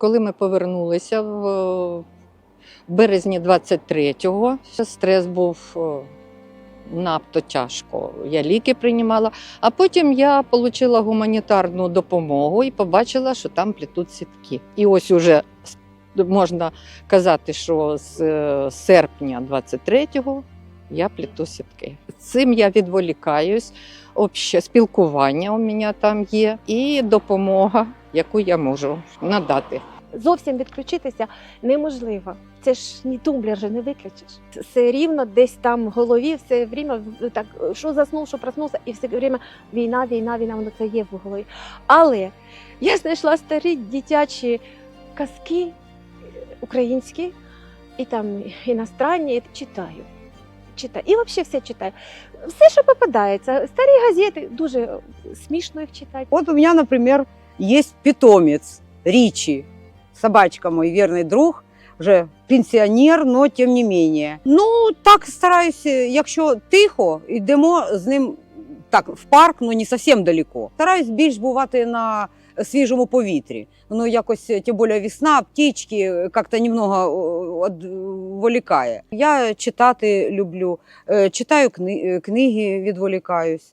Коли ми повернулися в березні 23-го, стрес був е, надто тяжко. Я ліки приймала, а потім я отримала гуманітарну допомогу і побачила, що там плетуть сітки. І ось уже можна казати, що з е, серпня 23-го я плету сітки. Цим я відволікаюсь, спілкування у мене там є, і допомога, яку я можу надати. Зовсім відключитися неможливо. Це ж ні тумблер же не виключиш. Все рівно десь там в голові, все время так, що заснув, що проснувся, і все время війна, війна, війна, воно це є в голові. Але я знайшла старі дитячі казки е, українські, і там іностранні, і читаю. Читаю. І взагалі все читаю. Все, що попадається. Старі газети, дуже смішно їх читати. Вот у меня, например, есть питомец Ричи, собачка мой верный друг, вже пенсіонер, но тим не менее. Ну, так стараюсь, е, якщо тихо, йдемо з ним так в парк, ну не зовсім далеко. Стараюсь більш бувати на свіжому повітрі. Ну, якось, е, тим більше весна, птички е, як-то немного відволікає. Я читати люблю, е, читаю кни- е, книги, відволікаюсь.